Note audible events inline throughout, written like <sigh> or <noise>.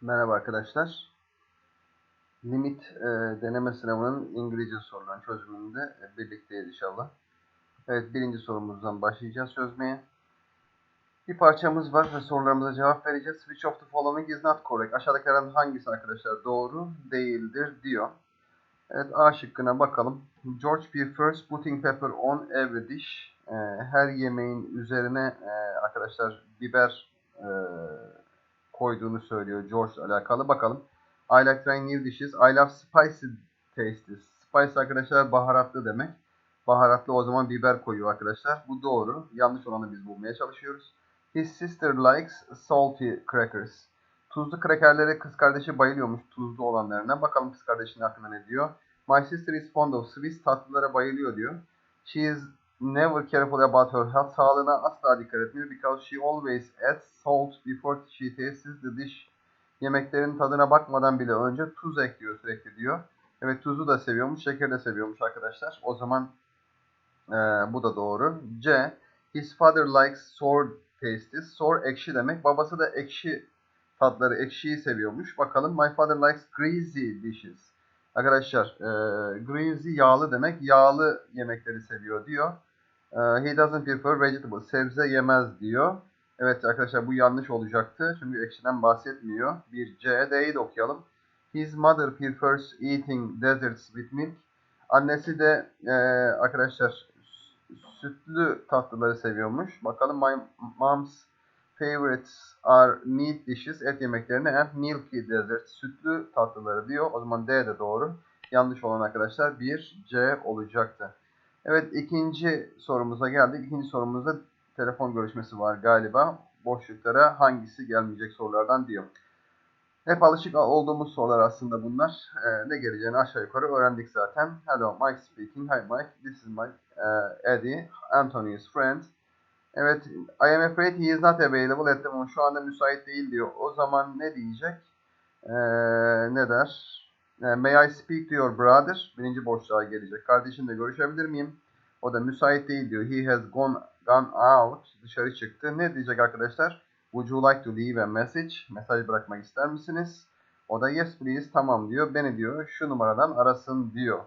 Merhaba arkadaşlar. Limit e, deneme sınavının İngilizce sorularının çözümünde e, birlikteyiz inşallah. Evet birinci sorumuzdan başlayacağız çözmeye. Bir parçamız var ve sorularımıza cevap vereceğiz. Which of the following is not correct? Aşağıdakilerden hangisi arkadaşlar doğru değildir diyor. Evet A şıkkına bakalım. George prefers putting pepper on every dish. E, her yemeğin üzerine e, arkadaşlar biber e, koyduğunu söylüyor George ile alakalı. Bakalım. I like trying new dishes. I love spicy tastes. Spice arkadaşlar baharatlı demek. Baharatlı o zaman biber koyuyor arkadaşlar. Bu doğru. Yanlış olanı biz bulmaya çalışıyoruz. His sister likes salty crackers. Tuzlu krakerlere kız kardeşi bayılıyormuş tuzlu olanlarına. Bakalım kız kardeşinin hakkında ne diyor. My sister is fond of sweets. Tatlılara bayılıyor diyor. She is never careful about her health. Sağlığına asla dikkat etmiyor. Because she always adds salt before she tastes the dish. Yemeklerin tadına bakmadan bile önce tuz ekliyor sürekli diyor. Evet tuzu da seviyormuş, şeker de seviyormuş arkadaşlar. O zaman e, bu da doğru. C. His father likes sour tastes. Sour ekşi demek. Babası da ekşi tatları, ekşiyi seviyormuş. Bakalım. My father likes greasy dishes. Arkadaşlar e, greasy yağlı demek. Yağlı yemekleri seviyor diyor. E, he doesn't prefer vegetables. Sebze yemez diyor. Evet arkadaşlar bu yanlış olacaktı. Çünkü ekşiden bahsetmiyor. Bir C, D'yi de okuyalım. His mother prefers eating desserts with milk. Annesi de e, arkadaşlar sütlü tatlıları seviyormuş. Bakalım my mom's favorites are meat dishes. Et yemeklerini and milky desserts. Sütlü tatlıları diyor. O zaman D de doğru. Yanlış olan arkadaşlar 1 C olacaktı. Evet ikinci sorumuza geldik. İkinci sorumuzda telefon görüşmesi var galiba. Boşluklara hangisi gelmeyecek sorulardan diyor. Hep alışık olduğumuz sorular aslında bunlar. Ee, ne geleceğini aşağı yukarı öğrendik zaten. Hello, Mike speaking. Hi Mike, this is Mike. Uh, Eddie, Anthony's friend. Evet, I am afraid he is not available at the moment. Şu anda müsait değil diyor. O zaman ne diyecek? Ee, ne der? Ee, May I speak to your brother? Birinci boşluğa gelecek. Kardeşimle görüşebilir miyim? O da müsait değil diyor. He has gone, gone out. Dışarı çıktı. Ne diyecek arkadaşlar? Would you like to leave a message? Mesaj bırakmak ister misiniz? O da yes please tamam diyor. Beni diyor şu numaradan arasın diyor.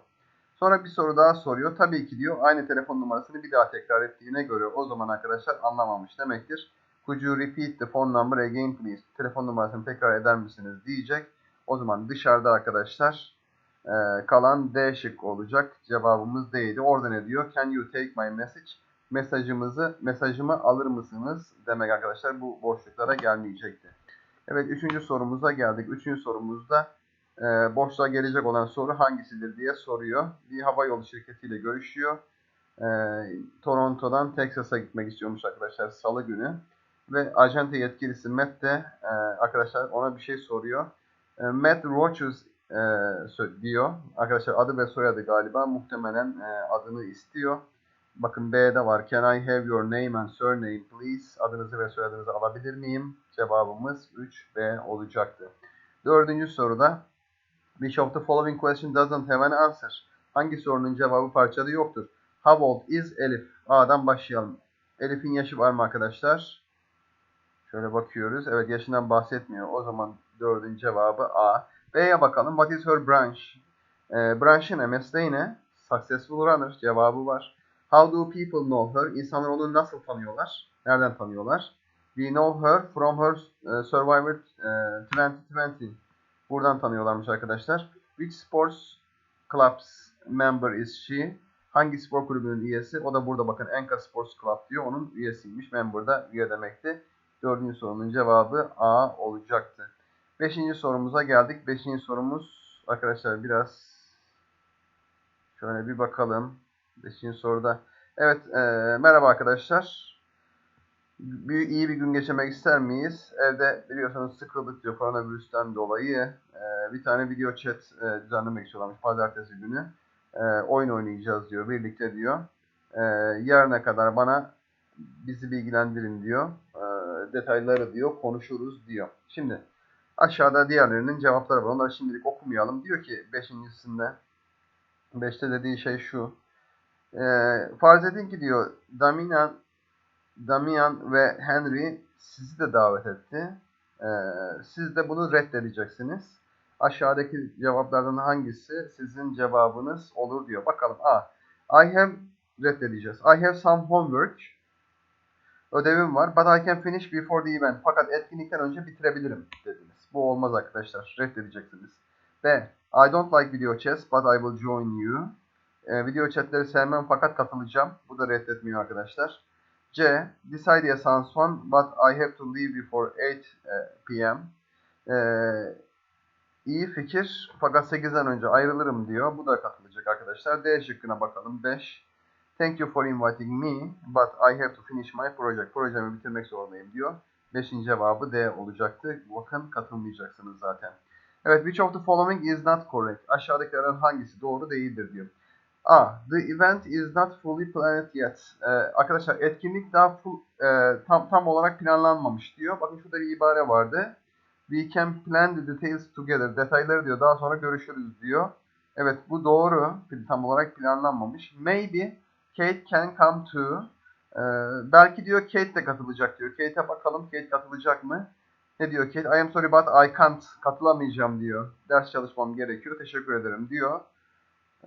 Sonra bir soru daha soruyor. Tabii ki diyor aynı telefon numarasını bir daha tekrar ettiğine göre o zaman arkadaşlar anlamamış demektir. Could you repeat the phone number again please? Telefon numarasını tekrar eder misiniz diyecek. O zaman dışarıda arkadaşlar e, kalan D şık olacak. Cevabımız D'ydi. Orada ne diyor? Can you take my message? Mesajımızı, mesajımı alır mısınız? Demek arkadaşlar bu boşluklara gelmeyecekti. Evet üçüncü sorumuza geldik. Üçüncü sorumuzda e, boşluğa gelecek olan soru hangisidir diye soruyor. Bir hava yolu şirketiyle görüşüyor. E, Toronto'dan Texas'a gitmek istiyormuş arkadaşlar salı günü. Ve ajante yetkilisi Matt de e, arkadaşlar ona bir şey soruyor. E, Matt Rogers e, diyor. Arkadaşlar adı ve soyadı galiba. Muhtemelen e, adını istiyor. Bakın B'de var. Can I have your name and surname please? Adınızı ve soyadınızı alabilir miyim? Cevabımız 3B olacaktı. Dördüncü soruda Which of the following question doesn't have an answer? Hangi sorunun cevabı parçada yoktur? How old is Elif? A'dan başlayalım. Elif'in yaşı var mı arkadaşlar? Şöyle bakıyoruz. Evet yaşından bahsetmiyor. O zaman dördüncü cevabı A. B'ye bakalım. What is her branch? E, branch'ı ne? Mesleği ne? Successful runner. Cevabı var. How do people know her? İnsanlar onu nasıl tanıyorlar? Nereden tanıyorlar? We know her from her uh, Survivor uh, 2020. Buradan tanıyorlarmış arkadaşlar. Which sports clubs member is she? Hangi spor kulübünün üyesi? O da burada bakın Enka Sports Club diyor. Onun üyesiymiş. Member da üye demekti. Dördüncü sorunun cevabı A olacaktı. Beşinci sorumuza geldik. Beşinci sorumuz arkadaşlar biraz şöyle bir bakalım. Beşinci soruda. Evet e, merhaba arkadaşlar. Bir, iyi bir gün geçirmek ister miyiz? Evde biliyorsanız sıkıldık diyor koronavirüsten dolayı. E, bir tane video chat e, düzenlemek istiyorlarmış pazartesi günü. E, oyun oynayacağız diyor birlikte diyor. E, yarına kadar bana bizi bilgilendirin diyor. E, detayları diyor konuşuruz diyor. Şimdi aşağıda diğerlerinin cevapları var. Onları şimdilik okumayalım. Diyor ki beşincisinde beşte dediği şey şu. E, farz edin ki diyor Damian, Damian ve Henry sizi de davet etti. Ee, siz de bunu reddedeceksiniz. Aşağıdaki cevaplardan hangisi sizin cevabınız olur diyor. Bakalım. A. I have reddedeceğiz. I have some homework. Ödevim var. But I can finish before the event. Fakat etkinlikten önce bitirebilirim dediniz. Bu olmaz arkadaşlar. Reddedeceksiniz. B. I don't like video chats but I will join you. Ee, video chatleri sevmem fakat katılacağım. Bu da reddetmiyor arkadaşlar. C. This idea sounds fun but I have to leave before 8 p.m. Ee, iyi fikir fakat 8'den önce ayrılırım diyor. Bu da katılacak arkadaşlar. D şıkkına bakalım. 5. Thank you for inviting me but I have to finish my project. Projemi bitirmek zorundayım diyor. 5. cevabı D olacaktı. Bakın katılmayacaksınız zaten. Evet, which of the following is not correct? Aşağıdakilerden hangisi doğru değildir diyor. A. The event is not fully planned yet. Ee, arkadaşlar etkinlik daha full, e, tam tam olarak planlanmamış diyor. Bakın şurada bir ibare vardı. We can plan the details together. Detayları diyor daha sonra görüşürüz diyor. Evet bu doğru. Tam olarak planlanmamış. Maybe Kate can come too. Ee, belki diyor Kate de katılacak diyor. Kate'e bakalım Kate katılacak mı? Ne diyor Kate? I am sorry but I can't. Katılamayacağım diyor. Ders çalışmam gerekiyor. Teşekkür ederim diyor.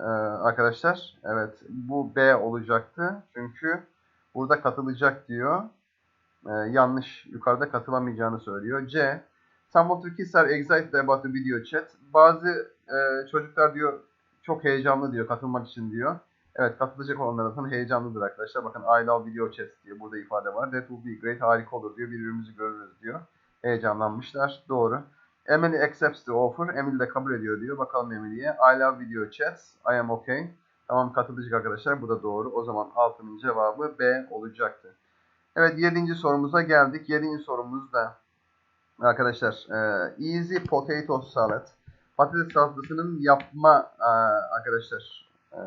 Ee, arkadaşlar evet bu B olacaktı. Çünkü burada katılacak diyor. Ee, yanlış. Yukarıda katılamayacağını söylüyor. C. Some of the kids are excited about the video chat. Bazı e, çocuklar diyor çok heyecanlı diyor katılmak için diyor. Evet katılacak olanlar zaten heyecanlıdır arkadaşlar. Bakın I love video chat diyor. Burada ifade var. That will be great. Harika olur diyor. Birbirimizi görürüz diyor. Heyecanlanmışlar. Doğru. Emily accepts the offer. Emily de kabul ediyor diyor. Bakalım Emily'ye. I love video chats. I am okay. Tamam katılacak arkadaşlar. Bu da doğru. O zaman altının cevabı B olacaktı. Evet yedinci sorumuza geldik. Yedinci sorumuz da arkadaşlar e, easy potato salad. Patates salatasının yapma e, arkadaşlar e,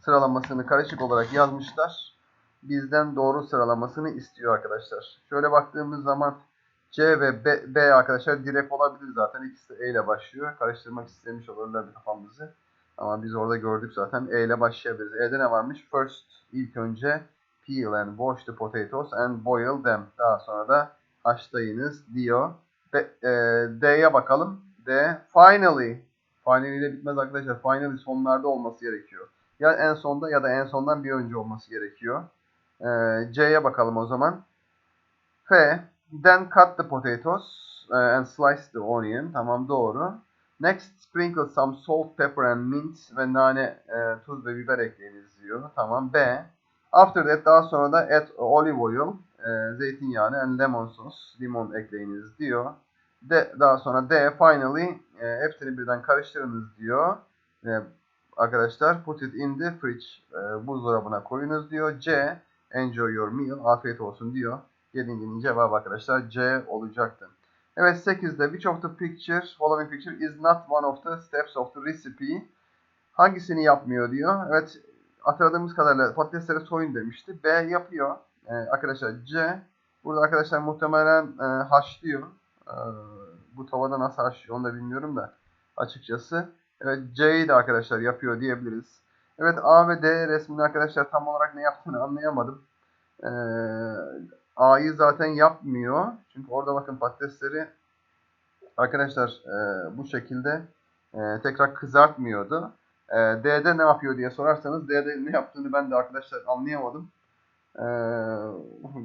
sıralamasını karışık olarak yazmışlar. Bizden doğru sıralamasını istiyor arkadaşlar. Şöyle baktığımız zaman C ve B, B arkadaşlar direkt olabilir zaten. İkisi E ile başlıyor. Karıştırmak istemiş olurlar kafamızı. Ama biz orada gördük zaten. E ile başlayabiliriz. E'de ne varmış? First ilk önce peel and wash the potatoes and boil them. Daha sonra da haşlayınız diyor. E, D'ye bakalım. D. Finally. Finally ile bitmez arkadaşlar. Finally sonlarda olması gerekiyor. Ya en sonda ya da en sondan bir önce olması gerekiyor. E, C'ye bakalım o zaman. F. Then cut the potatoes uh, and slice the onion. Tamam doğru. Next sprinkle some salt, pepper and mint ve nane, e, tuz ve biber ekleyiniz diyor. Tamam B. After that daha sonra da add olive oil, e, zeytinyağını and lemon sauce, limon ekleyiniz diyor. De, daha sonra D. Finally e, hepsini birden karıştırınız diyor. E, arkadaşlar put it in the fridge. E, buzdolabına koyunuz diyor. C. Enjoy your meal. Afiyet olsun diyor. 7. cevabı arkadaşlar C olacaktı. Evet 8'de which of the pictures following picture is not one of the steps of the recipe? Hangisini yapmıyor diyor. Evet hatırladığımız kadarıyla patatesleri soyun demişti. B yapıyor. Ee, arkadaşlar C burada arkadaşlar muhtemelen e, haşlıyor. E, bu tavada nasıl haşlıyor onu da bilmiyorum da açıkçası. Evet C'yi de arkadaşlar yapıyor diyebiliriz. Evet A ve D resmini arkadaşlar tam olarak ne yaptığını anlayamadım. Ee, A'yı zaten yapmıyor. Çünkü orada bakın patatesleri arkadaşlar e, bu şekilde e, tekrar kızartmıyordu. E, D'de ne yapıyor diye sorarsanız D'de ne yaptığını ben de arkadaşlar anlayamadım. E,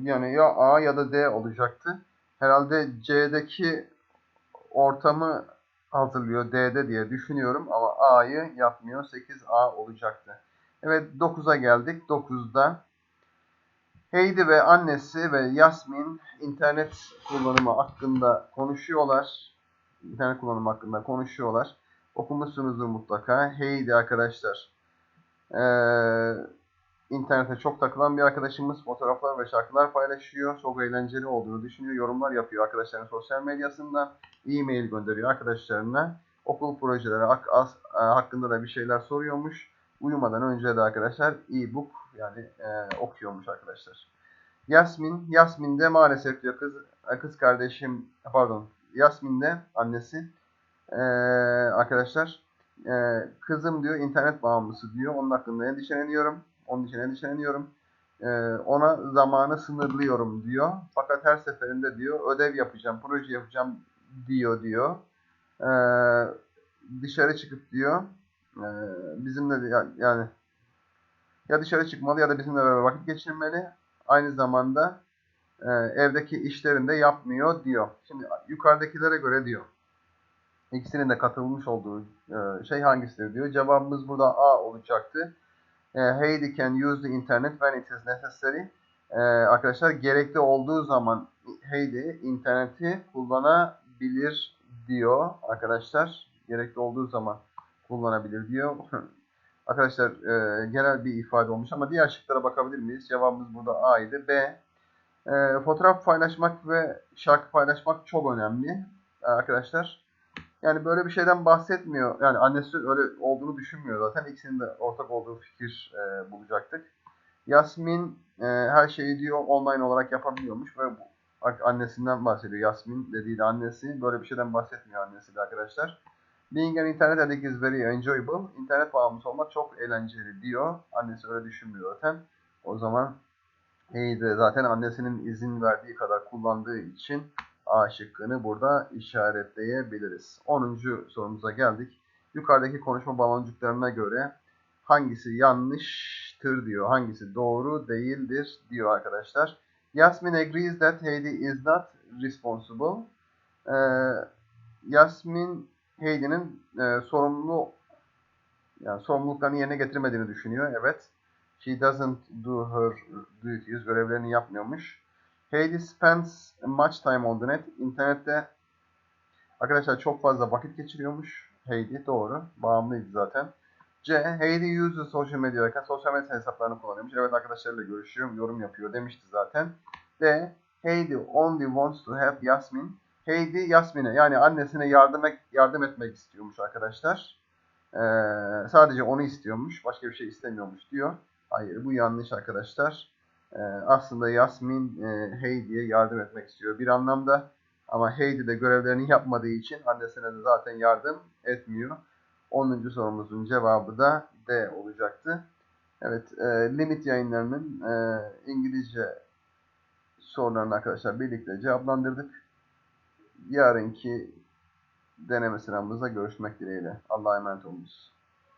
yani ya A ya da D olacaktı. Herhalde C'deki ortamı hazırlıyor D'de diye düşünüyorum ama A'yı yapmıyor. 8A olacaktı. Evet 9'a geldik. 9'da Heidi ve annesi ve Yasmin internet kullanımı hakkında konuşuyorlar. İnternet kullanımı hakkında konuşuyorlar. Okumuşsunuzdur mutlaka. Heidi arkadaşlar. Ee, internete çok takılan bir arkadaşımız. Fotoğraflar ve şarkılar paylaşıyor. Çok eğlenceli olduğunu düşünüyor. Yorumlar yapıyor arkadaşların sosyal medyasında. E-mail gönderiyor arkadaşlarına. Okul projeleri as, hakkında da bir şeyler soruyormuş. Uyumadan önce de arkadaşlar e-book yani e, okuyormuş arkadaşlar. Yasmin, Yasmin de maalesef diyor kız kız kardeşim pardon Yasmin de annesi e, arkadaşlar e, kızım diyor internet bağımlısı diyor. Onun hakkında endişeleniyorum. Onun için endişeleniyorum. e, ona zamanı sınırlıyorum diyor. Fakat her seferinde diyor ödev yapacağım, proje yapacağım diyor diyor. E, dışarı çıkıp diyor e, bizimle yani ya dışarı çıkmalı ya da bizimle beraber vakit geçirmeli. Aynı zamanda e, evdeki işlerini de yapmıyor diyor. Şimdi yukarıdakilere göre diyor. İkisinin de katılmış olduğu e, şey hangisidir diyor. Cevabımız burada A olacaktı. E, Heidi can use the internet when it is necessary. E, arkadaşlar gerekli olduğu zaman Heidi interneti kullanabilir diyor arkadaşlar. Gerekli olduğu zaman kullanabilir diyor. <laughs> arkadaşlar e, genel bir ifade olmuş ama diğer şıklara bakabilir miyiz? Cevabımız burada A idi. B. Fotoğraf paylaşmak ve şarkı paylaşmak çok önemli arkadaşlar. Yani böyle bir şeyden bahsetmiyor. Yani annesi öyle olduğunu düşünmüyor zaten. İkisinin de ortak olduğu fikir e, bulacaktık. Yasmin e, her şeyi diyor online olarak yapabiliyormuş ve bu, annesinden bahsediyor. Yasmin dediği de annesi. Böyle bir şeyden bahsetmiyor annesi de arkadaşlar. Being an internet addict is very enjoyable. İnternet bağımlısı olmak çok eğlenceli diyor. Annesi öyle düşünmüyor zaten. O zaman Hey de zaten annesinin izin verdiği kadar kullandığı için A şıkkını burada işaretleyebiliriz. 10. sorumuza geldik. Yukarıdaki konuşma baloncuklarına göre hangisi yanlıştır diyor. Hangisi doğru değildir diyor arkadaşlar. Yasmin agrees that Heidi is not responsible. Ee, Yasmin Heidi'nin e, sorumlu yani sorumluluklarını yerine getirmediğini düşünüyor. Evet. She doesn't do her duties. Görevlerini yapmıyormuş. Heidi spends much time on the net. İnternette arkadaşlar çok fazla vakit geçiriyormuş. Heidi doğru. Bağımlıydı zaten. C. Heidi uses social media derken sosyal medya hesaplarını kullanıyormuş. Evet arkadaşlarıyla görüşüyor, yorum yapıyor demişti zaten. D. Heidi only wants to help Yasmin. Heidi Yasmin'e yani annesine yardım, et, yardım etmek istiyormuş arkadaşlar. Ee, sadece onu istiyormuş. Başka bir şey istemiyormuş diyor. Hayır bu yanlış arkadaşlar. Ee, aslında Yasmin e, Heidi'ye yardım etmek istiyor bir anlamda. Ama Heidi de görevlerini yapmadığı için annesine de zaten yardım etmiyor. 10. sorumuzun cevabı da D olacaktı. Evet, e, limit yayınlarının e, İngilizce sorularını arkadaşlar birlikte cevaplandırdık. Yarınki deneme sıramızda görüşmek dileğiyle. Allah'a emanet olunuz.